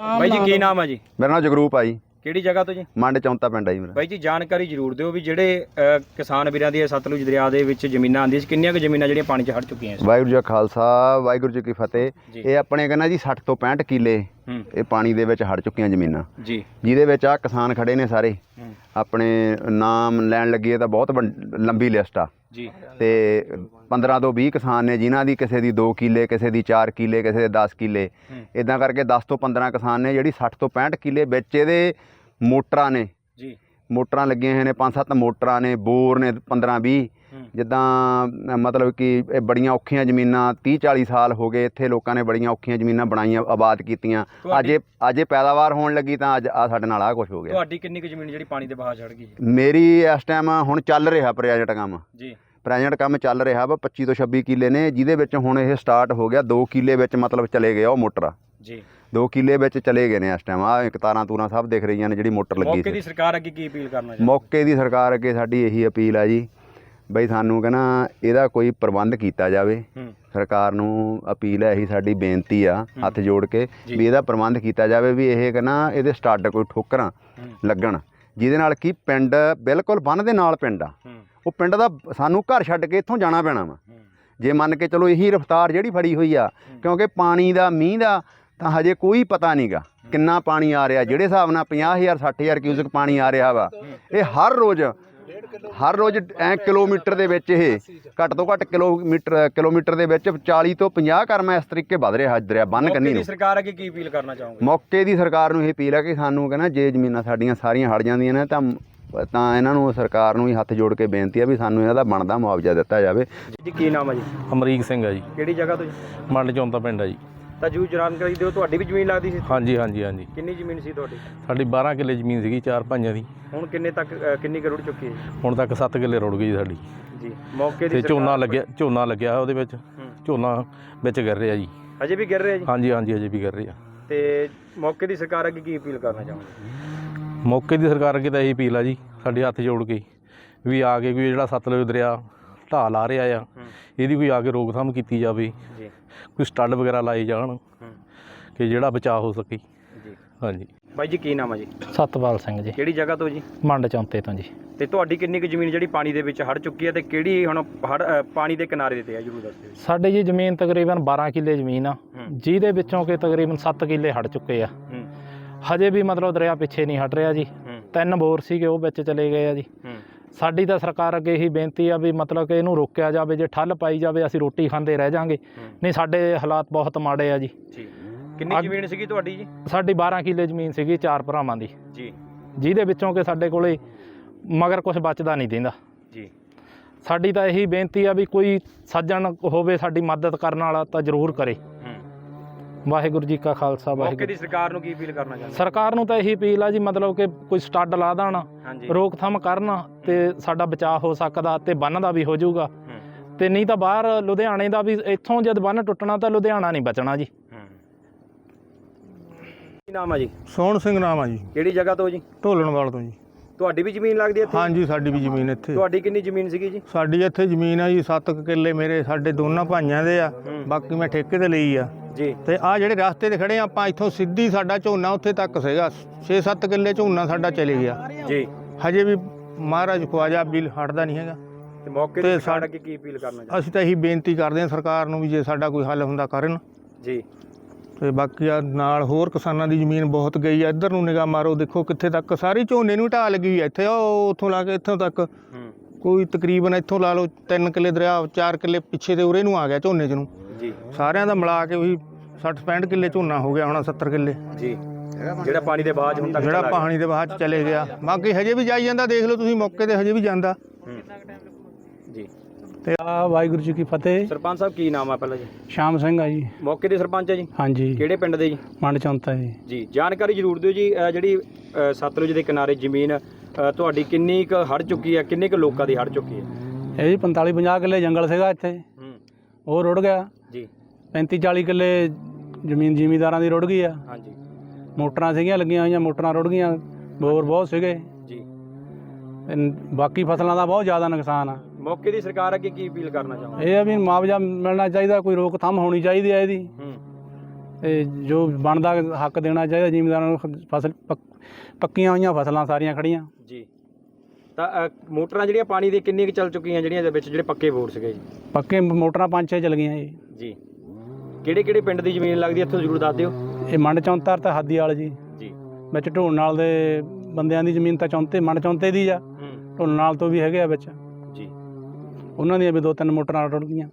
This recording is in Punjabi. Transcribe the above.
ਬਾਈ ਜੀ ਕੀ ਨਾਮ ਹੈ ਜੀ? ਮੇਰਾ ਨਾਮ ਜਗਰੂਪ ਆ ਜੀ। ਕਿਹੜੀ ਜਗ੍ਹਾ ਤੋਂ ਜੀ? ਮੰਡ ਚੌਂਤਾ ਪਿੰਡ ਆ ਜੀ ਮੇਰਾ। ਬਾਈ ਜੀ ਜਾਣਕਾਰੀ ਜ਼ਰੂਰ ਦਿਓ ਵੀ ਜਿਹੜੇ ਅ, ਕਿਸਾਨ ਵੀਰਾਂ ਦੀ ਇਹ ਸਤਲੁਜ ਦਰਿਆ ਦੇ ਵਿੱਚ ਜ਼ਮੀਨਾਂ ਆਉਂਦੀਆਂ ਸੀ ਕਿੰਨੀਆਂ ਕੁ ਜ਼ਮੀਨਾਂ ਜਿਹੜੀਆਂ ਪਾਣੀ 'ਚ ਹੜ ਚੁੱਕੀਆਂ ਸੀ? ਵਾਹਿਗੁਰੂ ਜੀ ਕਾ ਖਾਲਸਾ ਵਾਹਿਗੁਰੂ ਜੀ ਕੀ ਫਤਿਹ। ਜੀ। ਇਹ ਆਪਣੇ ਕਹਿੰਦਾ ਜੀ 60 ਤੋਂ 65 ਕਿੱਲੇ ਹੂੰ। ਇਹ ਪਾਣੀ ਦੇ ਵਿੱਚ ਹੜ ਚੁੱਕੀਆਂ ਜ਼ਮੀਨਾਂ। ਜੀ। ਜਿਹਦੇ ਵਿੱਚ ਆ ਕਿਸਾਨ ਖੜੇ ਨੇ ਸਾਰੇ। ਹੂੰ। ਆਪਣੇ ਨਾਮ ਲੈਣ ਲੱਗੇ ਤਾਂ ਬਹੁਤ ਲੰਬੀ ਲਿਸਟ ਆ। ਜੀ। ਤੇ 15 ਤੋਂ 20 ਕਿਸਾਨ ਨੇ ਜਿਨ੍ਹਾਂ ਦੀ ਕਿਸੇ ਦੀ 2 ਕਿੱਲੇ ਕਿਸੇ ਦੀ 4 ਕਿੱਲੇ ਕਿਸੇ ਦੇ 10 ਕਿੱਲੇ। ਇਦਾਂ ਕਰਕੇ 10 ਤੋਂ 15 ਕਿਸਾਨ ਨੇ ਜਿਹੜੀ 60 ਤੋਂ 65 ਕਿੱਲੇ ਵਿੱਚ ਇਹਦੇ ਮੋਟਰਾਂ ਨੇ। ਜੀ। ਮੋਟਰਾਂ ਲੱਗੀਆਂ ਹੋਈਆਂ ਨੇ ਪੰਜ ਸੱਤ ਮੋਟਰਾਂ ਨੇ ਬੋਰ ਨੇ 15 20 ਹੂੰ ਜਿੱਦਾਂ ਮਤਲਬ ਕਿ ਇਹ ਬੜੀਆਂ ਔਖੀਆਂ ਜ਼ਮੀਨਾਂ 30 40 ਸਾਲ ਹੋ ਗਏ ਇੱਥੇ ਲੋਕਾਂ ਨੇ ਬੜੀਆਂ ਔਖੀਆਂ ਜ਼ਮੀਨਾਂ ਬਣਾਈਆਂ ਆਬਾਦ ਕੀਤੀਆਂ। ਅੱਜ ਇਹ ਅੱਜ ਇਹ ਪੈਦਾਵਾਰ ਹੋਣ ਲੱਗੀ ਤਾਂ ਅੱਜ ਆ ਸਾਡੇ ਨਾਲ ਆ ਕੁਝ ਹੋ ਗਿਆ। ਤੁਹਾਡੀ ਕਿੰਨੀ ਕੁ ਜ਼ਮੀਨ ਜਿਹੜੀ ਪਾਣੀ ਦੇ ਬਹਾਅ ਚੜ ਗਈ? ਮੇਰੀ ਇਸ ਟਾਈਮ ਹੁਣ ਚੱਲ ਰਿਹਾ ਪ੍ਰੋਜੈਕਟ ਕੰਮ। ਜੀ। ਪ੍ਰੋਜੈਕਟ ਕੰਮ ਚੱਲ ਰਿਹਾ ਵਾ 25 ਤੋਂ 26 ਕਿੱਲੇ ਨੇ ਜਿਹਦੇ ਵਿੱਚ ਹੁਣ ਇਹ ਸਟਾਰਟ ਹੋ ਗਿਆ 2 ਕਿੱਲੇ ਵਿੱਚ ਮਤਲਬ ਚਲੇ ਗਏ ਉਹ ਮੋਟਰ। ਜੀ। 2 ਕਿੱਲੇ ਵਿੱਚ ਚਲੇ ਗਏ ਨੇ ਇਸ ਟਾਈਮ ਆ ਇੱਕ ਤਾਰਾਂ ਤੂਰਾਂ ਸਭ ਦਿਖ ਰਹੀਆਂ ਨੇ ਜਿਹੜੀ ਮੋਟਰ ਲੱਗੀ ਮੌਕੇ ਦੀ ਸਰਕਾਰ ਅੱਗੇ ਕੀ ਅਪੀਲ ਕਰਨਾ ਚਾਹੁੰਦੇ? ਮੌਕੇ ਦੀ ਸਰਕਾਰ ਅੱਗੇ ਸਾਡੀ ਇਹੀ ਅਪੀਲ ਆ ਜੀ। ਬਈ ਸਾਨੂੰ ਕਹਿੰਦਾ ਇਹਦਾ ਕੋਈ ਪ੍ਰਬੰਧ ਕੀਤਾ ਜਾਵੇ। ਸਰਕਾਰ ਨੂੰ ਅਪੀਲ ਹੈ ਇਹੀ ਸਾਡੀ ਬੇਨਤੀ ਆ ਹੱਥ ਜੋੜ ਕੇ। ਵੀ ਇਹਦਾ ਪ੍ਰਬੰਧ ਕੀਤਾ ਜਾਵੇ ਵੀ ਇਹ ਕਹਿੰਦਾ ਇਹਦੇ ਸਟੱਡ ਕੋਈ ਠੋਕਰਾਂ ਲੱਗਣ। ਜਿਹਦੇ ਨਾਲ ਕੀ ਪਿੰਡ ਬਿਲਕੁਲ ਬੰਨ ਦੇ ਨਾਲ ਪਿੰਡ ਆ। ਉਹ ਪਿੰਡ ਦਾ ਸਾਨੂੰ ਘਰ ਛੱਡ ਕੇ ਇੱਥੋਂ ਜਾਣਾ ਪੈਣਾ ਵਾ। ਜੇ ਮੰਨ ਕੇ ਚਲੋ ਇਹੀ ਰਫਤਾਰ ਜਿਹੜੀ ਫੜੀ ਹੋਈ ਆ ਕਿਉਂਕਿ ਪਾਣੀ ਦਾ ਮੀਂਹ ਦਾ ਤਾਂ ਹਜੇ ਕੋਈ ਪਤਾ ਨਹੀਂਗਾ ਕਿੰਨਾ ਪਾਣੀ ਆ ਰਿਹਾ। ਜਿਹੜੇ ਹਿਸਾਬ ਨਾਲ 50000 60000 ਕਿਊਸਕ ਪਾਣੀ ਆ ਰਿਹਾ ਵਾ ਇਹ ਹਰ ਰੋਜ਼ ਹਰ ਰੋਜ਼ ਐ ਕਿਲੋਮੀਟਰ ਦੇ ਵਿੱਚ ਇਹ ਘੱਟ ਤੋਂ ਘੱਟ ਕਿਲੋਮੀਟਰ ਕਿਲੋਮੀਟਰ ਦੇ ਵਿੱਚ 40 ਤੋਂ 50 ਕਰਮਾ ਇਸ ਤਰੀਕੇ ਵੱਧ ਰਿਹਾ ਦਰਿਆ ਬੰਨ ਕੰਨੀ ਨੂੰ। ਸਰਕਾਰ ਅੱਗੇ ਕੀ ਅਪੀਲ ਕਰਨਾ ਚਾਹੋਗੇ? ਮੌਕੇ ਦੀ ਸਰਕਾਰ ਨੂੰ ਇਹ ਅਪੀਲ ਹੈ ਕਿ ਸਾਨੂੰ ਕਹਿੰਦਾ ਜੇ ਜ਼ਮੀਨਾਂ ਸਾਡੀਆਂ ਸਾਰੀਆਂ ਹੜ ਜਾਂਦੀਆਂ ਨੇ ਤਾਂ ਤਾਂ ਇਹਨਾਂ ਨੂੰ ਸਰਕਾਰ ਨੂੰ ਹੀ ਹੱਥ ਜੋੜ ਕੇ ਬੇਨਤੀ ਹੈ ਵੀ ਸਾਨੂੰ ਇਹਨਾਂ ਦਾ ਬਣਦਾ ਮੁਆਵਜ਼ਾ ਦਿੱਤਾ ਜਾਵੇ। ਜੀ ਕੀ ਨਾਮ ਹੈ ਜੀ? ਅਮਰੀਕ ਸਿੰਘ ਆ ਜੀ। ਕਿਹੜੀ ਜਗ੍ਹਾ ਤੋਂ ਜੀ? ਮੰਡ ਚੌਂਤਾ ਪਿੰਡ ਆ ਜੀ। ਤਾਂ ਜੂ ਜਾਣਕਾਰੀ ਦਿਓ ਤੁਹਾਡੀ ਵੀ ਜ਼ਮੀਨ ਲੱਗਦੀ ਸੀ ਹਾਂਜੀ ਹਾਂਜੀ ਹਾਂਜੀ। ਕਿੰਨੀ ਜ਼ਮੀਨ ਸੀ ਤੁਹਾਡੀ? ਸਾਡੀ 12 ਕਿੱਲੇ ਜ਼ਮੀਨ ਸੀਗੀ ਚਾਰ ਭਾਈਆਂ ਦੀ। ਹੁਣ ਕਿੰਨੇ ਤੱਕ ਅ, ਕਿੰਨੀ ਕਰੋੜ ਚੁੱਕੀ ਹੈ ਜੀ? ਹੁਣ ਤੱਕ 7 ਕਿੱਲੇ ਰੁੜ ਗਈ ਜੀ ਸਾਡੀ। ਜੀ ਮੌਕੇ ਦੀ ਤੇ ਝੋਨਾ ਲੱਗਿਆ ਝੋਨਾ ਲੱਗਿਆ ਉਹਦੇ ਵਿੱਚ। ਹੂੰ। ਝੋਨਾ ਵਿੱਚ ਗਿਰ ਰਿਹਾ ਜੀ। ਅਜੇ ਵੀ ਗਿਰ ਰਿਹਾ ਜੀ? ਹਾਂਜੀ ਹਾਂਜੀ ਅਜੇ ਵੀ ਗਿਰ ਰਿਹਾ। ਤੇ ਮੌਕੇ ਦੀ ਸਰਕਾਰ ਅੱਗੇ ਕੀ ਅਪੀਲ ਕਰਨਾ ਚਾਹੁੰਦੇ ਮੌਕੇ ਦੀ ਸਰਕਾਰ ਅੱਗੇ ਤਾਂ ਇਹੀ ਅਪੀਲ ਆ ਜੀ ਸਾਡੇ ਹੱਥ ਜੋੜ ਕੇ। ਵੀ ਆ ਕੇ ਕੋਈ ਜਿਹੜਾ ਸਤਲੁਜ ਦਰਿਆ ਢਾਹ ਲਾ ਰਿਹਾ ਆ। ਇਹਦੀ ਕੋਈ ਆ ਕੇ ਰੋਕਥਾਮ ਕੀਤੀ ਜਾਵੇ। ਜੀ। ਕੋਈ ਸਟੱਡ ਵਗੈਰਾ ਲਾਏ ਜਾਣ। ਕਿ ਜਿਹੜਾ ਬਚਾਅ ਹੋ ਸਕੇ। ਜੀ। ਹਾਂਜੀ। ਬਾਈ ਜੀ ਕੀ ਨਾਮ ਹੈ ਜੀ? ਸਤਪਾਲ ਸਿੰਘ ਜੀ। ਕਿਹੜੀ ਜਗ੍ਹਾ ਤੋਂ ਜੀ? ਮੰਡ ਚੌਂਤੇ ਤੋਂ ਜੀ। ਤੇ ਤੁਹਾਡੀ ਕਿੰਨੀ ਕੁ ਜ਼ਮੀਨ ਜਿਹੜੀ ਪਾਣੀ ਦੇ ਵਿੱਚ ਹੜ ਚੁੱਕੀ ਹੈ ਤੇ ਕਿਹੜੀ ਹੁਣ ਹੜ ਪਾਣੀ ਦੇ ਕਿਨਾਰੇ ਤੇ ਹੈ ਜਰੂਰ ਦੱਸ ਦਿਓ। ਸਾਡੇ ਜੀ ਜ਼ਮੀਨ ਤਕਰੀਬਨ 12 ਕਿੱਲੇ ਜ਼ਮੀਨ ਆ। ਜਿਹਦੇ ਵਿੱਚੋਂ ਕਿ ਤਕਰੀਬਨ 7 ਕਿੱਲੇ ਹਟ ਚੁੱਕੇ ਆ। ਹਜੇ ਵੀ ਮਤਲਬ ਦਰਿਆ ਪਿੱਛੇ ਨਹੀਂ ਹਟ ਰਿਹਾ ਜੀ। ਤਿੰਨ ਬੋਰ ਸੀਗੇ ਉਹ ਵਿੱਚ ਚਲੇ ਗਏ ਆ ਜੀ। ਸਾਡੀ ਤਾਂ ਸਰਕਾਰ ਅੱਗੇ ਇਹੀ ਬੇਨਤੀ ਆ ਵੀ ਮਤਲਬ ਕਿ ਇਹਨੂੰ ਰੋਕਿਆ ਜਾਵੇ ਜੇ ਠੱਲ ਪਾਈ ਜਾਵੇ ਅਸੀਂ ਰੋਟੀ ਖਾਂਦੇ ਰਹਿ ਜਾਾਂਗੇ। ਨਹੀਂ ਸਾਡੇ ਹਾਲਾਤ ਬਹੁਤ ਮਾੜੇ ਆ ਜੀ। ਜੀ। ਕਿੰਨੀ ਜ਼ਮੀਨ ਸੀਗੀ ਤੁਹਾਡੀ ਜੀ? ਸਾਡੀ 12 ਕਿੱਲੇ ਜ਼ਮੀਨ ਸੀਗੀ ਚਾਰ ਭਰਾਵਾਂ ਦੀ। ਜੀ। ਜਿਹਦੇ ਵਿੱਚੋਂ ਕਿ ਸਾਡੇ ਕੋਲੇ ਮਗਰ ਕੁਝ ਬਚਦਾ ਨਹੀਂ ਦਿੰਦਾ। ਜੀ। ਸਾਡੀ ਤਾਂ ਇਹੀ ਬੇਨਤੀ ਆ ਵੀ ਕੋਈ ਸੱਜਣ ਹੋਵੇ ਸਾਡੀ ਮਦਦ ਕਰਨ ਵਾਲਾ ਤਾਂ ਜ਼ਰੂਰ ਕਰੇ। ਵਾਹਿਗੁਰੂ ਜੀ ਕਾ ਖਾਲਸਾ ਮੌਕੇ ਵਾਹਿਗੁਰੂ ਦੀ ਸਰਕਾਰ ਨੂੰ ਕੀ ਅਪੀਲ ਕਰਨਾ ਚਾਹੁੰਦੇ ਸਰਕਾਰ ਨੂੰ ਤਾਂ ਇਹੀ ਅਪੀਲ ਆ ਜੀ ਮਤਲਬ ਕਿ ਕੋਈ ਸਟੱਡ ਲਾ ਦੇਣ ਹਾਂਜੀ। ਰੋਕਥਾਮ ਕਰਨ ਤੇ ਸਾਡਾ ਬਚਾਅ ਹੋ ਸਕਦਾ ਤੇ ਬੰਨ ਦਾ ਵੀ ਹੋ ਜਾਊਗਾ। ਹੂੰ। ਤੇ ਨਹੀਂ ਤਾਂ ਬਾਹਰ ਲੁਧਿਆਣੇ ਦਾ ਵੀ ਇੱਥੋਂ ਜਦ ਬੰਨ ਟੁੱਟਣਾ ਤਾਂ ਲੁਧਿਆਣਾ ਨਹੀਂ ਬਚਣਾ ਜੀ। ਹੂੰ। ਕੀ ਨਾਮ ਹੈ ਜੀ? ਸੋਹਣ ਸਿੰਘ ਨਾਮ ਆ ਜੀ। ਕਿਹੜੀ ਜਗ੍ਹਾ ਤੋਂ ਜੀ? ਢੋਲਣਵਾਲ ਤੋਂ ਜੀ। ਤੁਹਾਡੀ ਵੀ ਜ਼ਮੀਨ ਲੱਗਦੀ ਹੈ ਇੱਥੇ? ਹਾਂਜੀ ਸਾਡੀ ਵੀ ਜ਼ਮੀਨ ਇੱਥੇ। ਤੁਹਾਡੀ ਕਿੰਨੀ ਜ਼ਮੀਨ ਸੀਗੀ ਜੀ? ਸਾਡੀ ਇੱਥੇ ਜ਼ਮੀਨ ਆ ਜੀ 7 ਕਿੱਲੇ ਮੇਰੇ ਸਾਡੇ ਦੋਨਾਂ ਭਾਈਆਂ ਦੇ ਆ ਬਾਕੀ ਮੈਂ ਠੇਕੇ ਤੇ ਲਈ ਆ। ਜੀ। ਤੇ ਆ ਜਿਹੜੇ ਰਸਤੇ ਤੇ ਖੜੇ ਆ ਆਪਾਂ ਇੱਥੋਂ ਸਿੱਧੀ ਸਾਡਾ ਝੋਨਾ ਉੱਥੇ ਤੱਕ ਸੀਗਾ। 6-7 ਕਿੱਲੇ ਝੋਨਾ ਸਾਡਾ ਚਲੇ ਗਿਆ। ਜੀ। ਹਜੇ ਵੀ ਮਹਾਰਾਜ ਖਵਾਜਾ ਬਿੱਲ ਹਟਦਾ ਨਹੀਂ ਹੈਗਾ। ਤੇ ਮੌਕੇ ਤੇ ਸਾਡ- ਕੀ ਅਪੀਲ ਕਰਨਾ ਚਾਹੁੰਦੇ? ਅਸੀਂ ਤਾਂ ਇਹੀ ਬੇਨਤੀ ਕਰਦੇ ਹਾਂ ਸਰਕਾਰ ਨੂੰ ਵੀ ਜੇ ਸਾਡਾ ਕੋਈ ਹੱਲ ਹੁੰਦਾ ਕਰਨ। ਜੀ। ਤੇ ਬਾਕੀ ਆ ਨਾਲ ਹੋਰ ਕਿਸਾਨਾਂ ਦੀ ਜ਼ਮੀਨ ਬਹੁਤ ਗਈ ਆ। ਇੱਧਰ ਨੂੰ ਨਿਗਾਹ ਮਾਰੋ ਦੇਖੋ ਕਿੱਥੇ ਤੱਕ ਸਾਰੀ ਝੋਨੇ ਨੂੰ ਢਾਹ ਲੱਗੀ ਆ। ਇੱਥੇ ਉਹ ਉੱਥੋਂ ਲਾ ਕੇ ਇੱਥੋਂ ਤੱਕ। ਕੋਈ ਤਕਰੀਬਨ ਇੱਥੋਂ ਲਾ ਲਓ 3 ਕਿੱਲੇ ਦਰਿਆ 4 ਕਿੱਲੇ ਪਿੱਛੇ ਤੇ ਉਰੇ ਨੂੰ ਆ ਗਿਆ ਝੋਨੇ ਚ ਨੂੰ। ਜੀ। ਸਾਰਿਆਂ ਦਾ ਮਿਲਾ ਕੇ ਉਹੀ 60 65 ਕਿੱਲੇ ਝੋਨਾ ਹੋ ਗਿਆ ਹੁਣ 70 ਕਿੱਲੇ। ਜੀ। ਜਿਹੜਾ ਪਾਣੀ ਦੇ ਬਾਅਦ ਹੁਣ ਤੱਕ ਜਿਹੜਾ। ਪਾਣੀ ਦੇ ਬਾਅਦ ਚਲੇ ਗਿਆ। ਬਾਕੀ ਹਜੇ ਵੀ ਜਾਈ ਜਾਂਦਾ ਦੇਖ ਲਓ ਤੁਸੀਂ ਮੌਕੇ ਤੇ ਹਜੇ ਵੀ ਜਾਂਦਾ। ਤੇ ਆ ਵਾਹਿਗੁਰੂ ਜੀ ਕੀ ਫਤਿਹ। ਸਰਪੰਚ ਸਾਹਿਬ ਕੀ ਨਾਮ ਹੈ ਪਹਿਲਾਂ ਜੀ? ਸ਼ਾਮ ਸਿੰਘ ਆ ਜੀ। ਮੌਕੇ ਦੇ ਸਰਪੰਚ ਹੈ ਜੀ? ਹਾਂਜੀ। ਕਿਹੜੇ ਪਿੰਡ ਦੇ ਜੀ? ਮੰਡ ਚੌਂਤਾ ਜੀ। ਜੀ ਜਾਣਕਾਰੀ ਜ਼ਰੂਰ ਦਿਓ ਜੀ ਜਿਹੜੀ ਸਤਲੁਜ ਦੇ ਕਿਨਾਰੇ ਜ਼ਮੀਨ ਤੁਹਾਡੀ ਕਿੰਨੀ ਕੁ ਹੜ ਚੁੱਕੀ ਹੈ ਕਿੰਨੇ ਕੁ ਲੋਕਾਂ ਦੀ ਹੜ ਚੁੱਕੀ ਹੈ? ਇਹ ਜੀ 45 50 ਕਿੱਲੇ ਜੰਗਲ ਸੀਗਾ ਇੱਥੇ। ਹੂੰ। ਉਹ ਰੁੜ ਗਿਆ। ਜੀ। 35 40 ਕਿੱਲੇ ਜ਼ਮੀਨ ਜ਼ਿਮੀਦਾਰਾਂ ਦੀ ਰੁੜ ਗਈ ਆ। ਹਾਂਜੀ। ਮੋਟਰਾਂ ਸੀਗੀਆਂ ਲੱਗੀਆਂ ਹੋਈਆਂ ਮੋਟਰਾਂ ਰੁੜ ਗਈਆਂ। ਬੋਰ ਬਹੁਤ ਸੀਗੇ। ਜੀ। ਤੇ ਬਾਕੀ ਫਸਲਾਂ ਦਾ ਬਹੁਤ ਜ਼ਿਆਦਾ ਨੁਕਸਾਨ ਆ। ਮੌਕੇ ਦੀ ਸਰਕਾਰ ਅੱਗੇ ਕੀ ਅਪੀਲ ਕਰਨਾ ਚਾਹੁੰਦੇ? ਇਹ ਆ ਵੀ ਮੁਆਵਜ਼ਾ ਮਿਲਣਾ ਚਾਹੀਦਾ ਕੋਈ ਰੋਕਥਾਮ ਹੋਣੀ ਚਾਹੀਦੀ ਹੈ ਇਹਦੀ। ਹੂੰ। ਤੇ ਜੋ ਬਣਦਾ ਹੱਕ ਦੇਣਾ ਚਾਹੀਦਾ ਜ਼ਿਮੀਂਦਾਰਾਂ ਨੂੰ ਖ- ਫਸਲ ਪੱਕ- ਪੱਕੀਆਂ ਹੋਈਆਂ ਫਸਲਾਂ ਸਾਰੀਆਂ ਖੜੀਆਂ ਜੀ। ਤਾਂ ਅ, ਮੋਟਰਾਂ ਜਿਹੜੀਆਂ ਪਾਣੀ ਦੇ ਕਿੰਨੀ ਕੁ ਚੱਲ ਚੁੱਕੀਆਂ ਜਿਹੜੀਆਂ ਦੇ ਵਿੱਚ ਜਿਹੜੇ ਪੱਕੇ ਬੋਰ ਸੀਗੇ ਜੀ? ਪੱਕੇ ਮੋਟਰਾਂ ਪੰਜ ਛੇ ਚੱਲ ਗਈਆਂ ਜੀ। ਜੀ। ਕਿਹੜੇ ਕਿਹੜੇ ਪਿੰਡ ਦੀ ਜ਼ਮੀਨ ਲੱਗਦੀ ਹੈ ਇੱਥੋਂ ਜ਼ਰੂਰ ਦੱਸ ਦਿਓ। ਇਹ ਮੰਡ ਚੌਂਤਰ ਤਾਂ ਹਾਦੀ ਵਾਲ ਜੀ। ਜੀ। ਵਿੱਚ ਢੋਣ ਨਾਲ ਦੇ ਬੰਦਿਆਂ ਦੀ ਜ਼ਮੀਨ ਤਾਂ ਚੌਂਤੇ ਮੰਡ ਚੌਂਤੇ ਦੀ ਆ। ਹੂੰ। ਢੋਣ ਨਾਲ ਤੋਂ ਵੀ ਹੈਗੇ ਆ ਵਿੱਚ। ਉਹਨਾਂ ਦੀਆਂ ਵੀ ਦੋ ਤਿੰਨ ਮੋਟਰਾਂ ਰੁੜ ਗਈਆਂ